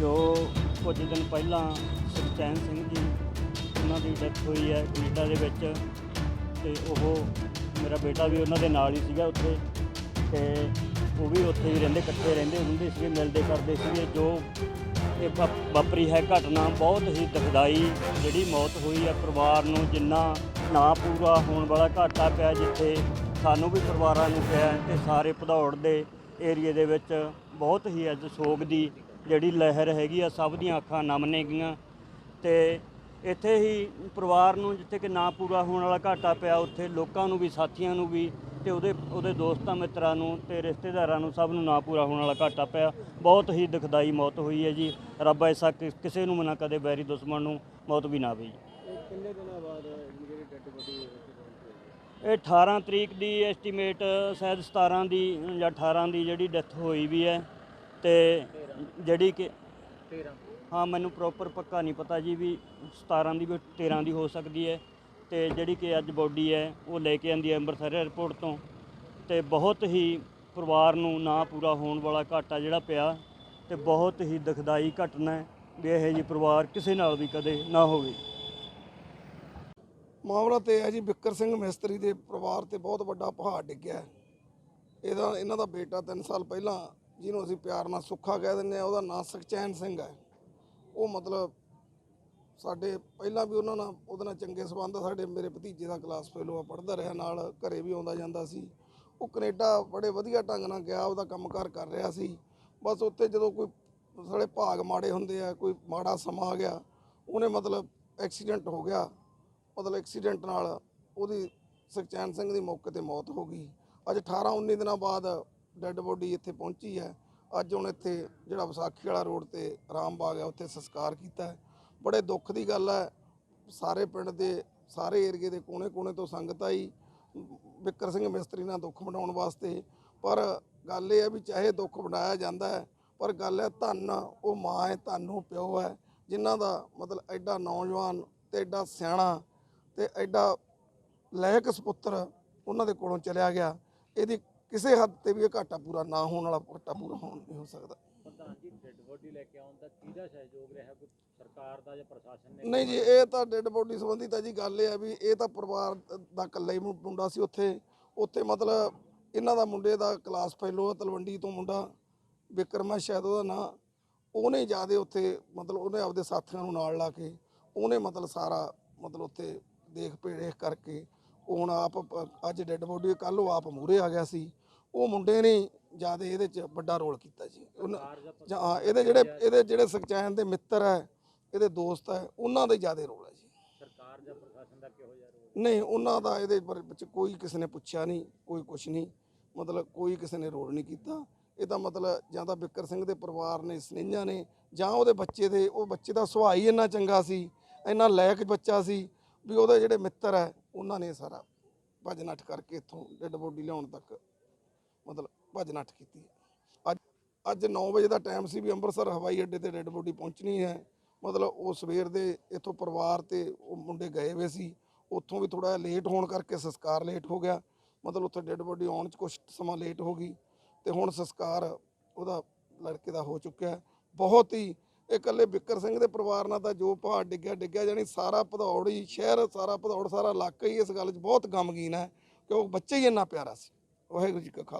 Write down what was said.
ਜੋ ਕੁਝ ਦਿਨ ਪਹਿਲਾਂ ਸੁਖਚੈਨ ਸਿੰਘ ਜੀ, ਉਹਨਾਂ ਦੀ ਡੈਥ ਹੋਈ ਹੈ ਕੈਨੇਡਾ ਦੇ ਵਿੱਚ ਤੇ ਉਹ ਮੇਰਾ ਬੇਟਾ ਵੀ ਉਹਨਾਂ ਦੇ ਨਾਲ ਹੀ ਸੀਗਾ ਉੱਥੇ ਤੇ ਉਹ ਵੀ ਉੱਥੇ ਹੀ ਰਹਿੰਦੇ, ਇਕੱਠੇ ਰਹਿੰਦੇ, ਹੁੰਦੇ ਸੀਗੇ, ਮਿਲਦੇ ਕਰਦੇ ਸੀਗੇ, ਜੋ ਇਹ ਵਾ- ਵਾਪਰੀ ਹੈ ਘਟਨਾ, ਬਹੁਤ ਹੀ ਦੁਖਦਾਈ ਜਿਹੜੀ ਮੌਤ ਹੋਈ ਹੈ ਪਰਿਵਾਰ ਨੂੰ, ਜਿੰਨਾ ਨਾ ਪੂਰਾ ਹੋਣ ਵਾਲਾ ਘਾਟਾ ਪਿਆ ਜਿੱਥੇ ਸਾਨੂੰ ਵੀ ਪਰਿਵਾਰਾਂ ਨੂੰ ਪਿਆ ਤੇ ਸਾਰੇ ਭਦੌੜ ਦੇ ਏਰੀਏ ਦੇ ਵਿੱਚ ਬਹੁਤ ਹੀ ਅੱਜ ਸੋਗ ਦੀ ਜਿਹੜੀ ਲਹਿਰ ਹੈਗੀ ਆ ਸਭ ਦੀਆਂ ਅੱਖਾਂ ਨਮ ਨੇ ਗੀਆਂ। ਤੇ ਇੱਥੇ ਹੀ ਪਰਿਵਾਰ ਨੂੰ ਜਿੱਥੇ ਕਿ ਨਾ ਪੂਰਾ ਹੋਣ ਵਾਲਾ ਘਾਟਾ ਪਿਆ ਉੱਥੇ ਲੋਕਾਂ ਨੂੰ ਵੀ ਸਾਥੀਆਂ ਨੂੰ ਵੀ ਤੇ ਉਹਦੇ ਉਹਦੇ ਦੋਸਤਾਂ ਮਿੱਤਰਾਂ ਨੂੰ ਤੇ ਰਿਸ਼ਤੇਦਾਰਾਂ ਨੂੰ ਸਭ ਨੂੰ ਨਾ ਪੂਰਾ ਹੋਣ ਵਾਲਾ ਘਾਟਾ ਪਿਆ। ਬਹੁਤ ਹੀ ਦੁਖਦਾਈ ਮੌਤ ਹੋਈ ਹੈ ਜੀ। ਰੱਬ ਐਸਾ ਕਿ- ਕਿਸੇ ਨੂੰ ਮਨਾ ਕਦੇ ਬੈਰੀ ਦੁਸ਼ਮਣ ਨੂੰ ਮੌਤ ਵੀ ਨਾ ਪਈ ਕਿੰਨੇ ਦਿਨਾਂ ਬਾਅਦ ਜਿਹੜੀ ਡੈੱਡ ਬੋਡੀ ਇਹ 18 ਤਰੀਕ ਦੀ ਐਸਟੀਮੇਟ ਸ਼ਾਇਦ 17 ਦੀ ਜਾਂ 18 ਦੀ ਜਿਹੜੀ ਡੈਥ ਹੋਈ ਵੀ ਹੈ। ਤੇ ਜਿਹੜੀ ਕਿ 13 ਹਾਂ ਮੈਨੂੰ ਪ੍ਰੋਪਰ ਪੱਕਾ ਨਹੀਂ ਪਤਾ ਜੀ ਵੀ 17 ਦੀ ਵੀ 13 ਦੀ ਹੋ ਸਕਦੀ ਹੈ ਤੇ ਜਿਹੜੀ ਕਿ ਅੱਜ ਬੋਡੀ ਹੈ ਉਹ ਲੈ ਕੇ ਆਂਦੀ ਹੈ ਅੰਮ੍ਰਿਤਸਰ 에ਅਰਪੋਰਟ ਤੋਂ ਤੇ ਬਹੁਤ ਹੀ ਪਰਿਵਾਰ ਨੂੰ ਨਾ ਪੂਰਾ ਹੋਣ ਵਾਲਾ ਘਾਟਾ ਜਿਹੜਾ ਪਿਆ ਤੇ ਬਹੁਤ ਹੀ ਦੁਖਦਾਈ ਘਟਨਾ ਹੈ ਵੀ ਇਹੋ ਜਿਹੀ ਪਰਿਵਾਰ ਕਿਸੇ ਨਾਲ ਵੀ ਕਦੇ ਨਾ ਹੋਵੇ ਮਾਮਲਾ ਤੇ ਇਹ ਹੈ ਜੀ ਬਿੱਕਰ ਸਿੰਘ ਮਿਸਤਰੀ ਦੇ ਪਰਿਵਾਰ ਤੇ ਬਹੁਤ ਵੱਡਾ ਪਹਾੜ ਡਿੱਗਿਆ। ਇਹਦਾ ਇਹਨਾਂ ਦਾ ਬੇਟਾ 3 ਸਾਲ ਪਹਿਲਾਂ ਜਿਹਨੂੰ ਅਸੀਂ ਪਿਆਰ ਨਾਲ ਸੁੱਖਾ ਕਹਿ ਦਿੰਦੇ ਆ ਉਹਦਾ ਨਾਂ ਸੁਖਚੈਨ ਸਿੰਘ ਹੈ। ਉਹ ਮਤਲਬ ਸਾਡੇ ਪਹਿਲਾਂ ਵੀ ਉਹਨਾਂ ਨਾਲ, ਉਹਦੇ ਨਾਲ ਚੰਗੇ ਸਬੰਧ ਆ। ਸਾਡੇ ਮੇਰੇ ਭਤੀਜੇ ਦਾ ਕਲਾਸ ਫੈਲੋ ਆ, ਪੜ੍ਹਦਾ ਰਿਹਾ ਨਾਲ, ਘਰੇ ਵੀ ਆਉਂਦਾ ਜਾਂਦਾ ਸੀ। ਉਹ ਕੈਨੇਡਾ ਬੜੇ ਵਧੀਆ ਢੰਗ ਨਾਲ ਗਿਆ, ਉਹਦਾ ਕੰਮਕਾਰ ਕਰ ਰਿਹਾ ਸੀ। ਬਸ ਉੱਥੇ ਜਦੋਂ ਕੋਈ ਸਾਡੇ ਭਾਗ ਮਾੜੇ ਹੁੰਦੇ ਆ, ਕੋਈ ਮਾੜਾ ਸਮਾਂ ਆ ਗਿਆ, ਉਹਨੇ ਮਤਲਬ ਐਕਸੀਡੈਂਟ ਹੋ ਗਿਆ। ਮਤਲਬ ਐਕਸੀਡੈਂਟ ਨਾਲ ਉਹਦੀ ਸੁਖਚੈਨ ਸਿੰਘ ਦੀ ਮੌਕੇ ਤੇ ਮੌਤ ਹੋ ਗਈ। ਅੱਜ 18 19 ਦਿਨਾਂ ਬਾਅਦ ਡੈੱਡ ਬੋਡੀ ਇੱਥੇ ਪਹੁੰਚੀ ਹੈ। ਅੱਜ ਹੁਣ ਇੱਥੇ ਜਿਹੜਾ ਵਿਸਾਖੀ ਵਾਲਾ ਰੋਡ ਤੇ ਰਾਮਬਾਗ ਹੈ ਉੱਥੇ ਸੰਸਕਾਰ ਕੀਤਾ ਹੈ। ਬੜੇ ਦੁੱਖ ਦੀ ਗੱਲ ਹੈ। ਸਾਰੇ ਪਿੰਡ ਦੇ, ਸਾਰੇ ਏਰੀਏ ਦੇ ਕੋਨੇ-ਕੋਨੇ ਤੋਂ ਸੰਗਤ ਆਈ। ਵਿਕਰ ਸਿੰਘ ਮਿਸਤਰੀ ਨਾਲ ਦੁੱਖ ਮਨਾਉਣ ਵਾਸਤੇ। ਪਰ ਗੱਲ ਇਹ ਹੈ ਵੀ ਚਾਹੇ ਦੁੱਖ ਬਣਾਇਆ ਜਾਂਦਾ ਹੈ, ਪਰ ਗੱਲ ਹੈ ਧੰਨ, ਉਹ ਮਾਂ ਹੈ, ਧੰਨ, ਉਹ ਪਿਓ ਹੈ। ਜਿਨ੍ਹਾਂ ਦਾ ਮਤਲਬ ਐਡਾ ਨੌਜਵਾਨ ਤੇ ਐਡਾ ਸਿਆਣਾ ਤੇ ਐਡਾ ਲਾਇਕ ਸੁਪੁੱਤਰ ਉਹਨਾਂ ਦੇ ਕੋਲੋਂ ਚਲਿਆ ਗਿਆ। ਇਹਦੀ ਕਿਸੇ ਹੱਦ ਤੇ ਵੀ ਇਹ ਘਾਟਾ ਪੂਰਾ ਨਾ ਹੋਣ ਵਾਲਾ ਘਾਟਾ ਪੂਰਾ ਹੋਣ ਨਹੀਂ ਹੋ ਸਕਦਾ। ਪ੍ਰਧਾਨ ਜੀ ਡੈੱਡ ਬੋਡੀ ਲੈ ਕੇ ਆਉਣ ਦਾ ਕਿਹਦਾ ਸਹਿਯੋਗ ਰਿਹਾ? ਕੋਈ ਸਰਕਾਰ ਦਾ ਜਾਂ ਪ੍ਰਸ਼ਾਸਨ ਨੇ? ਨਹੀਂ ਜੀ ਇਹ ਤਾਂ ਡੈੱਡ ਬੋਡੀ ਸੰਬੰਧੀ ਤਾਂ ਜੀ ਗੱਲ ਇਹ ਆ ਵੀ ਇਹ ਤਾਂ ਪਰਿਵਾਰ ਦਾ ਇਕੱਲਾ ਹੀ ਮੁੰਡਾ ਸੀ ਉੱਥੇ। ਉੱਥੇ ਮਤਲਬ ਇਹਨਾਂ ਦਾ ਮੁੰਡੇ ਦਾ ਕਲਾਸ ਫੈਲੋ ਆ ਤਲਵੰਡੀ ਤੋਂ ਮੁੰਡਾ। ਵਿਕਰਮਾ ਸ਼ਾਇਦ ਉਹਦਾ ਨਾਂ। ਉਹਨੇ ਜਿਆਦੇ ਉੱਥੇ ਮਤਲਬ ਉਹਨੇ ਆਪਦੇ ਸਾਥੀਆਂ ਨੂੰ ਨਾਲ ਲਾ ਕੇ ਉਹਨੇ ਮਤਲਬ ਸਾਰਾ ਮਤਲਬ ਉੱਥੇ ਦੇਖ ਭੇੜੇਖ ਕਰਕੇ ਹੁਣ ਆਪ ਅੱਜ ਡੈੱਡ ਬੋਡੀ ਕੱਲ ਉਹ ਆਪ ਮੂਰੇ ਆ ਗਿਆ ਸੀ। ਉਹ ਮੁੰਡੇ ਨੇ ਜਿਆਦੇ ਇਹਦੇ 'ਚ ਵੱਡਾ ਰੋਲ ਕੀਤਾ ਜੀ। ਉਹਨਾਂ ਜਾਂ ਹਾਂ, ਇਹਦੇ ਜਿਹੜੇ ਇਹਦੇ ਜਿਹੜੇ ਸੁਖਚੈਨ ਦੇ ਮਿੱਤਰ ਹੈ ਇਹਦੇ ਦੋਸਤ ਹੈ ਉਹਨਾਂ ਦਾ ਜ਼ਿਆਦਾ ਰੋਲ ਹੈ ਜੀ। ਸਰਕਾਰ ਜਾਂ ਪ੍ਰਸ਼ਾਸਨ ਦਾ ਕਿਹੋ ਜਿਹਾ ਰੋਲ ਨਹੀਂ ਉਹਨਾਂ ਦਾ ਇਹਦੇ ਵਿੱਚ ਕੋਈ ਕਿਸੇ ਨੇ ਪੁੱਛਿਆ ਨਹੀਂ ਕੋਈ ਕੁਛ ਨਹੀਂ। ਮਤਲਬ ਕੋਈ ਕਿਸੇ ਨੇ ਰੋਲ ਨਹੀਂ ਕੀਤਾ। ਇਹ ਤਾਂ ਮਤਲਬ ਜਾਂ ਤਾਂ ਬਿੱਕਰ ਸਿੰਘ ਦੇ ਪਰਿਵਾਰ ਨੇ ਸਨੇਹੀਆਂ ਨੇ ਜਾਂ ਉਹਦੇ ਬੱਚੇ ਦੇ ਉਹ ਬੱਚੇ ਦਾ ਸੁਭਾਅ ਹੀ ਇੰਨਾ ਚੰਗਾ ਸੀ ਇੰਨਾ ਲਾਇਕ ਬੱਚਾ ਸੀ ਵੀ ਉਹਦੇ ਜਿਹੜੇ ਮਿੱਤਰ ਹੈ ਉਹਨਾਂ ਨੇ ਸਾਰਾ ਭੱਜ ਨੱਠ ਕਰਕੇ ਇੱਥੋਂ ਡੈੱਡ ਬੋਡੀ ਲਿਆਉਣ ਤੱਕ ਮਤਲਬ ਭੱਜ ਨੱਠ ਕੀਤੀ ਅੱਜ ਅੱਜ 9 ਵਜੇ ਦਾ ਟਾਈਮ ਸੀ ਵੀ ਅੰਮ੍ਰਿਤਸਰ ਹਵਾਈ ਅੱਡੇ ਤੇ ਡੈੱਡ ਬੋਡੀ ਪਹੁੰਚਣੀ ਹੈ। ਮਤਲਬ ਉਹ ਸਵੇਰ ਦੇ ਇੱਥੋਂ ਪਰਿਵਾਰ ਤੇ ਉਹ ਮੁੰਡੇ ਗਏ ਹੋਏ ਸੀ। ਉੱਥੋਂ ਵੀ ਥੋੜਾ ਲੇਟ ਹੋਣ ਕਰਕੇ ਸੰਸਕਾਰ ਲੇਟ ਹੋ ਗਿਆ। ਮਤਲਬ ਉੱਥੇ ਡੈੱਡ ਬੋਡੀ ਆਉਣ 'ਚ ਕੁਝ ਸਮਾਂ ਲੇਟ ਹੋ ਗਈ। ਤੇ ਹੁਣ ਸੰਸਕਾਰ ਉਹਦਾ ਲੜਕੇ ਦਾ ਹੋ ਚੁੱਕਿਆ ਬਹੁਤ ਹੀ ਇਕੱਲੇ ਬਿੱਕਰ ਸਿੰਘ ਦੇ ਪਰਿਵਾਰ ਨਾਲ ਤਾਂ ਜੋ ਪਹਾੜ ਡਿੱਗਿਆ ਡਿੱਗਿਆ ਜਾਣੀ ਸਾਰਾ ਭਦੌੜ ਹੀ, ਸ਼ਹਿਰ ਸਾਰਾ ਭਦੌੜ, ਸਾਰਾ ਇਲਾਕਾ ਹੀ ਇਸ ਗੱਲ 'ਚ ਬਹੁਤ ਗਮਗੀਨ ਹੈ ਕਿ ਉਹ ਬੱਚਾ ਹੀ ਇੰਨਾ ਪਿਆਰਾ ਸੀ। ਵਾਹਿਗੁਰੂ ਜੀ ਕਾ ਖਾਲਸਾ।